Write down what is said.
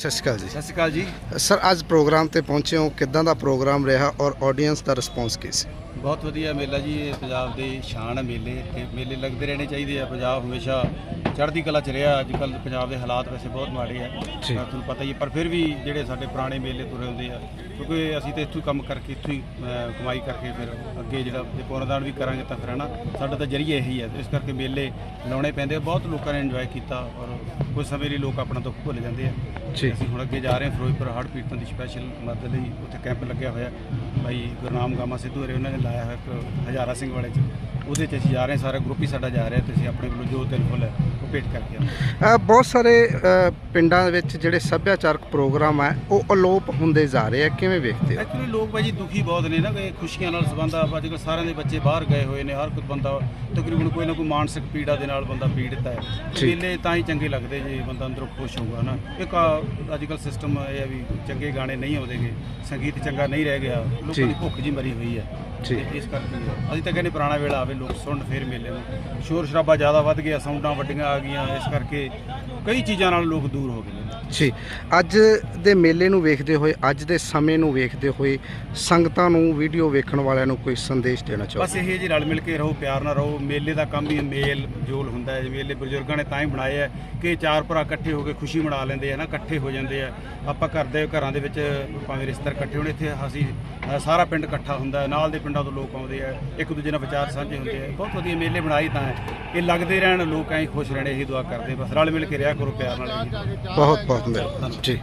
ਸਤਿ ਸ਼੍ਰੀ ਅਕਾਲ ਜੀ। ਸਤਿ ਸ਼੍ਰੀ ਅਕਾਲ ਜੀ। ਸਰ ਅੱਜ ਪ੍ਰੋਗਰਾਮ ਤੇ ਪਹੁੰਚੇ ਹੋ। ਕਿੱਦਾਂ ਦਾ ਪ੍ਰੋਗਰਾਮ ਰਿਹਾ ਔਰ ਆਡੀਅנס ਦਾ ਰਿਸਪੌਂਸ ਕੀ ਸੀ? ਬਹੁਤ ਵਧੀਆ ਮੇਲਾ ਜੀ। ਇਹ ਪੰਜਾਬ ਦੇ ਸ਼ਾਨ ਮੇਲੇ ਤੇ ਮੇਲੇ ਲੱਗਦੇ ਰਹਿਣੇ ਚਾਹੀਦੇ ਆ। ਪੰਜਾਬ ਹਮੇਸ਼ਾ ਚੜ੍ਹਦੀ ਕਲਾ ਚ ਰਿਹਾ ਅੱਜ ਕੱਲ ਪੰਜਾਬ ਦੇ ਹਾਲਾਤ ਵੈਸੇ ਬਹੁਤ ਮਾੜੇ ਆ। ਤੁਹਾਨੂੰ ਪਤਾ ਹੀ ਪਰ ਫਿਰ ਵੀ ਜਿਹੜੇ ਸਾਡੇ ਪੁਰਾਣੇ ਮੇਲੇ ਤੁਰੇ ਹੁੰਦੇ ਆ ਕਿਉਂਕਿ ਅਸੀਂ ਤਾਂ ਇੱਥੋਂ ਕੰਮ ਕਰਕੇ ਇੱਥੋਂ ਹੀ ਕਮਾਈ ਕਰਕੇ ਫਿਰ ਅੱਗੇ ਜਿਹੜਾ ਪੁਨਰਦਾਨ ਵੀ ਕਰਾਂਗੇ ਤਾਂ ਫਿਰ ਹਨਾ ਸਾਡਾ ਤਾਂ ਜਰੀਆ ਇਹੀ ਹੈ ਇਸ ਕਰਕੇ ਮੇਲੇ ਲਾਉਣੇ ਪੈਂਦੇ ਆ ਬਹੁਤ ਲੋਕਾਂ ਨੇ ਇੰਜੋਏ ਕੀਤਾ ਔਰ ਕੁਝ ਸਮੇਂ ਲਈ ਲੋਕ ਆਪਣਾ ਦੁੱਖ ਭੁੱਲ ਜਾਂਦੇ ਆ। ਜੀ। ਅਸੀਂ ਹੁਣ ਅੱਗੇ ਜਾ ਰਹੇ ਹਾਂ ਫਿਰੋਜ਼ਪੁਰ ਹੜ੍ਹ ਪੀੜਤਾਂ ਦੀ ਸਪੈਸ਼ਲ ਮਦਦ ਲਈ ਉੱਥੇ ਕੈਂਪ ਲੱਗਿਆ ਹੋਇਆ। ਭਾਈ ਗੁਰਨਾਮ ਗਾਮਾ ਸਿੱਧੂ ਹਰੇ ਉਹਨਾਂ ਨੇ ਲਾਇਆ ਹੋਇਆ ਇੱਕ ਹਜ਼ਾਰਾ ਸਿੰਘ ਵਾਲੇ ਚ। ਉਹਦੇ ਚ ਅਸੀਂ ਜਾ ਰਹੇ ਹਾਂ ਸਾਰਾ ਗਰੁੱਪ ਹੀ ਸਾਡਾ ਜਾ ਰਿਹਾ ਤੇ ਅਸੀਂ ਆਪਣੇ ਵੱਲੋਂ ਜੋ ਤਿਲ ਫੁੱਲ ਹੈ ਉਹ ਭੇਟ ਕਰਕੇ ਆਉਂਦੇ ਅ, ਬਹੁਤ ਸਾਰੇ ਅ, ਪਿੰਡਾਂ ਦੇ ਵਿੱਚ ਜਿਹੜੇ ਸੱਭਿਆਚਾਰਕ ਪ੍ਰੋਗਰਾਮ ਹੈ ਉਹ ਅਲੋਪ ਹੁੰਦੇ ਜਾ ਰਹੇ ਆ ਕਿਵੇਂ ਵੇਖਦੇ ਹੋ ਐਕਚੁਅਲੀ ਲੋਕ ਭਾਜੀ ਦੁਖੀ ਬਹੁਤ ਨੇ ਨਾ ਕਿ ਖੁਸ਼ੀਆਂ ਨਾਲ ਸੰਬੰਧ ਆ ਅੱਜ ਕੱਲ੍ਹ ਸਾਰਿਆਂ ਦੇ ਬੱਚੇ ਬਾਹਰ ਗਏ ਹੋਏ ਨੇ ਹਰ ਕੋਈ ਬੰਦਾ ਤਕਰੀਬਨ ਕੋਈ ਨਾ ਕੋਈ ਮਾਨਸਿਕ ਪੀੜਾ ਦੇ ਨਾਲ ਬੰਦਾ ਪੀੜਿਤ ਹੈ। ਮੇਲੇ ਤਾਂ ਹੀ ਚੰਗੇ ਲੱਗਦੇ ਜੇ ਬੰਦਾ ਅੰਦਰੋਂ ਖੁਸ਼ ਹੋਊਗਾ ਨਾ ਇੱਕ ਆ ਅੱਜ ਕੱਲ੍ਹ ਸਿਸਟਮ ਇਹ ਹੈ ਵੀ ਚੰਗੇ ਗਾਣੇ ਨਹੀਂ ਆਉਂਦੇਗੇ ਸੰਗੀਤ ਚੰਗਾ ਨਹੀਂ ਰਹਿ ਗਿਆ। ਲੋਕਾਂ ਦੀ ਭੁੱਖ ਜੀ ਮਰੀ ਹੋਈ ਹੈ। ਤੇ ਇਸ ਕਰਕੇ ਅਸੀਂ ਤਾਂ ਕਹਿੰਦੇ ਪੁਰਾਣਾ ਵੇਲਾ ਆਵੇ, ਲੋਕ ਸੁਣਨ ਫੇਰ ਮੇਲੇ ਨੂੰ। ਸ਼ੋਰ ਸ਼ਰਾਬਾ ਜ਼ਿਆਦਾ ਵੱਧ ਗਿਆ ਸਾਊਂਡਾਂ ਵੱਡੀਆਂ ਆ ਗਈਆਂ, ਇਸ ਕਰਕੇ ਕਈ ਚੀਜ਼ਾਂ ਨਾਲ ਲੋਕ ਦੂਰ ਹੋ ਗਏ ਜੀ। ਅੱਜ ਦੇ ਮੇਲੇ ਨੂੰ ਵੇਖਦੇ ਹੋਏ ਅੱਜ ਦੇ ਸਮੇਂ ਨੂੰ ਵੇਖਦੇ ਹੋਏ ਸੰਗਤਾਂ ਨੂੰ ਵੀਡੀਓ ਵੇਖਣ ਵਾਲਿਆਂ ਨੂੰ ਕੋਈ ਸੰਦੇਸ਼ ਦੇਣਾ ਚਾਹੋ? ਬਸ ਇਹ ਜੀ ਰਲ ਮਿਲ ਕੇ ਰਹੋ ਪਿਆਰ ਨਾਲ ਰਹੋ। ਮੇਲੇ ਦਾ ਕੰਮ ਹੀ ਮੇਲ ਜੋਲ ਹੁੰਦਾ ਹੈ। ਮੇਲੇ ਬਜ਼ੁਰਗਾਂ ਨੇ ਤਾਂ ਹੀ ਬਣਾਏ ਆ ਕਿ ਚਾਰ ਭਰਾ ਇਕੱਠੇ ਹੋ ਕੇ ਖੁਸ਼ੀ ਮਨਾ ਲੈਂਦੇ ਆ ਨਾ ਇਕੱਠੇ ਹੋ ਜਾਂਦੇ ਆ। ਆਪਾਂ ਘਰ ਦੇ ਘਰਾਂ ਦੇ ਵਿੱਚ ਭਾਵੇਂ ਰਿਸ਼ਤੇਦਾਰ ਇਕੱਠੇ ਹੋਣ ਇੱਥੇ ਅਸੀਂ ਸਾਰਾ ਪਿੰਡ ਇਕੱਠਾ ਹੁੰਦਾ ਨਾਲ ਦੇ ਪਿੰਡਾਂ ਤੋਂ ਲੋਕ ਆਉਂਦੇ ਆ ਇੱਕ ਦੂਜੇ ਨਾਲ ਵਿਚਾਰ ਸਾਂਝੇ ਹੁੰਦੇ ਆ। ਬਹੁਤ ਵਧੀਆ ਮੇਲੇ ਬਣਾਈ ਤਾਂ ਹੈ। ਇਹ ਲੱਗਦੇ ਰਹਿਣ ਲੋਕ ਐਂ ਖੁਸ਼ ਰਹਿਣ ਇਹੀ ਦੁਆ ਕਰਦੇ ਬਸ ਰਲ ਮਿਲ ਕੇ ਰਿਹਾ ਕਰੋ ਪਿਆਰ ਨਾਲ ਬਹੁਤ ਬਹੁਤ। ਮਿਹਰਬਾਨੀ ਜੀ